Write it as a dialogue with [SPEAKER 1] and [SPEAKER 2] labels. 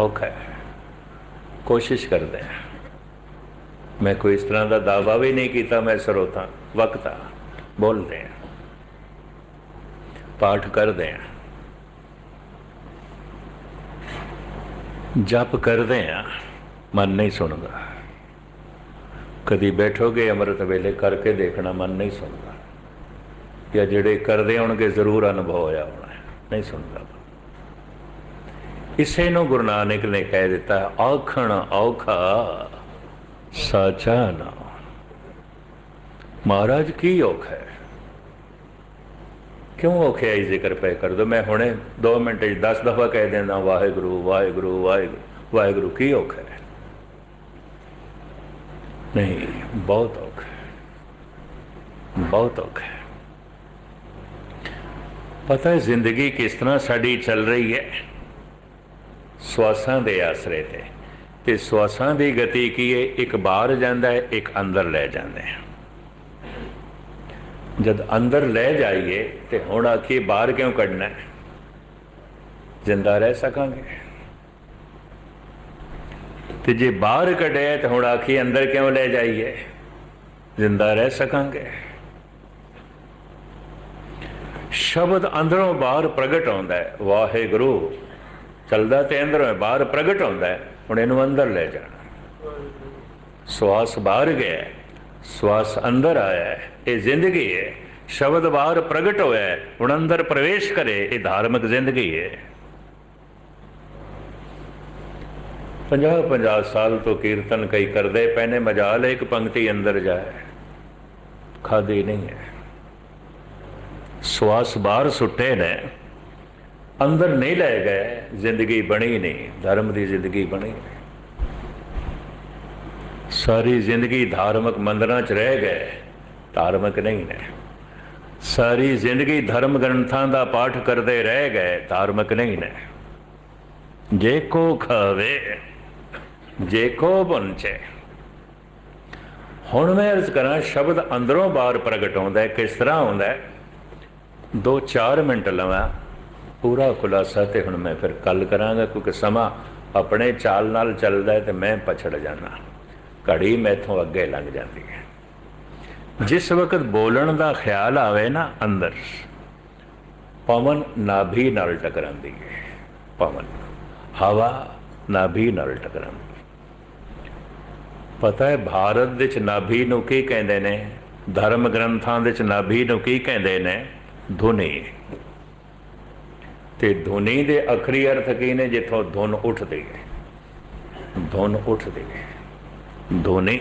[SPEAKER 1] ਔਖਾ ਹੈ। ਕੋਸ਼ਿਸ਼ ਕਰਦੇ ਹਾਂ। ਮੈਂ ਕੋਈ ਇਸ ਤਰ੍ਹਾਂ ਦਾ ਦਾਵਾ ਵੀ ਨਹੀਂ ਕੀਤਾ, ਮੈਂ ਸਰੋਤਾ, ਵਕਤਾ ਬੋਲਦੇ ਹਾਂ। ਪਾਠ ਕਰਦੇ ਹਾਂ। ਜਪ ਕਰਦੇ ਹਾਂ, ਮਨ ਨਹੀਂ ਸੁਣਦਾ। ਕਦੀ ਬੈਠੋਗੇ ਅੰਮ੍ਰਿਤ ਵੇਲੇ ਕਰਕੇ ਦੇਖਣਾ, ਮਨ ਨਹੀਂ ਸੁਣਦਾ। ਜਾਂ ਜਿਹੜੇ ਕਰਦੇ ਹੋਣਗੇ, ਜ਼ਰੂਰ ਅਨੁਭਵ ਹੋਇਆ ਹੋਣਾ ਨਹੀਂ ਸੁਣਦਾ। ਇਸੇ ਨੂੰ ਗੁਰੂ ਨਾਨਕ ਨੇ ਕਹਿ ਦਿੱਤਾ ਆਖਣ ਔਖਾ ਸਾਚਾ ਨਾ। ਮਹਾਰਾਜ, ਕੀ ਔਖਾ ਹੈ? ਕਿਉਂ ਔਖਿਆ ਹੀ ਜ਼ਿਕਰ ਪੈ ਕਰ ਦੋ? ਮੈਂ ਹੁਣੇ 2 ਮਿੰਟ ਚ 10 ਦਫਾ ਕਹਿ ਦਿੰਦਾ, ਵਾਹਿਗੁਰੂ ਵਾਹਿਗੁਰੂ ਵਾਹਿਗੁਰੂ ਵਾਹਿਗੁਰੂ, ਕੀ ਔਖਾ ਹੈ? ਨਹੀਂ, ਬਹੁਤ ਔਖਾ ਹੈ। ਬਹੁਤ ਔਖਾ ਹੈ। ਪਤਾ ਹੈ ਜ਼ਿੰਦਗੀ ਕਿਸ ਤਰ੍ਹਾਂ ਸਾਡੀ ਚੱਲ ਰਹੀ ਹੈ? ਸਵਾਸਾਂ ਦੇ ਆਸਰੇ ਤੇ ਤੇ ਸਵਾਸਾਂ ਦੀ ਗਤੀ ਕੀ ਹੈ ਇੱਕ ਬਾਹਰ ਜਾਂਦਾ ਹੈ ਇੱਕ ਅੰਦਰ ਲੈ ਜਾਂਦਾ ਹੈ ਜਦ ਅੰਦਰ ਲੈ ਜਾਈਏ ਤੇ ਹੁਣ ਆਖੀ ਬਾਹਰ ਕਿਉਂ ਕੱਢਣਾ ਹੈ ਜ਼ਿੰਦਾ ਰਹਿ ਸਕਾਂਗੇ ਤੇ ਜੇ ਬਾਹਰ ਕੱਢਿਆ ਤਾਂ ਹੁਣ ਆਖੀ ਅੰਦਰ ਕਿਉਂ ਲੈ ਜਾਈਏ ਜ਼ਿੰਦਾ ਰਹਿ ਸਕਾਂਗੇ ਸ਼ਬਦ ਅੰਦਰੋਂ ਬਾਹਰ ਪ੍ਰਗਟ ਆਉਂਦਾ ਹੈ ਵਾਹਿਗੁਰੂ ਚੱਲਦਾ ਤੇ ਅੰਦਰੋਂ ਹੈ, ਬਾਹਰ ਪ੍ਰਗਟ ਆਉਂਦਾ ਹੈ ਹੁਣ ਇਹਨੂੰ ਅੰਦਰ ਲੈ ਜਾਣਾ। ਸਵਾਸ ਬਾਹਰ ਗਿਆ ਸਵਾਸ ਅੰਦਰ ਆਇਆ ਇਹ ਜ਼ਿੰਦਗੀ ਹੈ। ਸ਼ਬਦ ਬਾਹਰ ਪ੍ਰਗਟ ਹੋਇਆ ਹੁਣ ਅੰਦਰ ਪ੍ਰਵੇਸ਼ ਕਰੇ ਇਹ ਧਾਰਮਿਕ ਜ਼ਿੰਦਗੀ ਹੈ। 50 50 ਸਾਲ ਤੋਂ ਕੀਰਤਨ ਕਈ ਕਰਦੇ ਪੈਨੇ ਮਜਾਲ ਹੈ ਇੱਕ ਪੰਕਤੀ ਅੰਦਰ ਜਾਏ। ਖਾਦੀ ਨਹੀਂ ਹੈ। ਸਵਾਸ ਬਾਹਰ ਸੁੱਟੇ ਨੇ ਅੰਦਰ ਨਹੀਂ ਲੈ ਗਏ, ਜ਼ਿੰਦਗੀ ਬਣੀ ਨਹੀਂ, ਧਰਮ ਦੀ ਜ਼ਿੰਦਗੀ ਬਣੀ ਸਾਰੀ ਜ਼ਿੰਦਗੀ ਧਾਰਮਿਕ ਮੰਦਰਾਂ 'ਚ ਰਹਿ ਗਏ, ਧਾਰਮਿਕ ਨਹੀਂ ਨੇ। ਸਾਰੀ ਜ਼ਿੰਦਗੀ ਧਰਮ ਗ੍ਰੰਥਾਂ ਦਾ ਪਾਠ ਕਰਦੇ ਰਹਿ ਗਏ, ਧਾਰਮਿਕ ਨਹੀਂ ਨੇ। ਜੇ ਕੋ ਖਾਵੇ, ਜੇ ਕੋ ਬੰਚੇ ਹੁਣ ਮੈਂ ਅਰਜ਼ ਕਰਾਂ, ਸ਼ਬਦ ਅੰਦਰੋਂ ਬਾਹਰ ਪ੍ਰਗਟ ਹੁੰਦਾ ਹੈ, ਕਿਸ ਤਰ੍ਹਾਂ ਹੁੰਦਾ ਹੈ? 2-4 ਮਿੰਟ ਲਵਾਂ। ਪੂਰਾ ਖੁਲਾਸਾ ਤੇ ਹੁਣ ਮੈਂ ਫਿਰ ਕੱਲ ਕਰਾਂਗਾ, ਕਿਉਂਕਿ ਸਮਾਂ ਆਪਣੇ ਚਾਲ ਨਾਲ ਚੱਲਦਾ ਹੈ ਤੇ ਮੈਂ ਪਛੜ ਜਾਣਾ ਘੜੀ ਮੈਥੋਂ ਅੱਗੇ ਲੰਘ ਜਾਂਦੀ ਹੈ। ਜਿਸ ਵਕਤ ਬੋਲਣ ਦਾ ਖਿਆਲ ਆਵੇ ਨਾ ਅੰਦਰ, ਪਵਨ ਨਾਭੀ ਨਾਲ ਟਕਰਾਂਦੀ ਹੈ। ਪਵਨ, ਹਵਾ ਨਾਭੀ ਨਾਲ ਟਕਰਾਂਦੀ ਪਤਾ ਹੈ ਭਾਰਤ ਵਿੱਚ ਨਾਭੀ ਨੂੰ ਕੀ ਕਹਿੰਦੇ ਨੇ? ਧਰਮ ਗ੍ਰੰਥਾਂ ਵਿੱਚ ਨਾਭੀ ਨੂੰ ਕੀ ਕਹਿੰਦੇ ਨੇ? ਧੁਨੀ। ਤੇ ਧੁਨੀ ਦੇ ਅਖਰੀ ਅਰਥ ਕੀ ਨੇ ਜਿੱਥੋਂ ਧੁਨ ਉੱਠਦੇ ਹੈ? ਧੁਨ ਉੱਠਦੇ ਹੈ। ਧੁਨੀ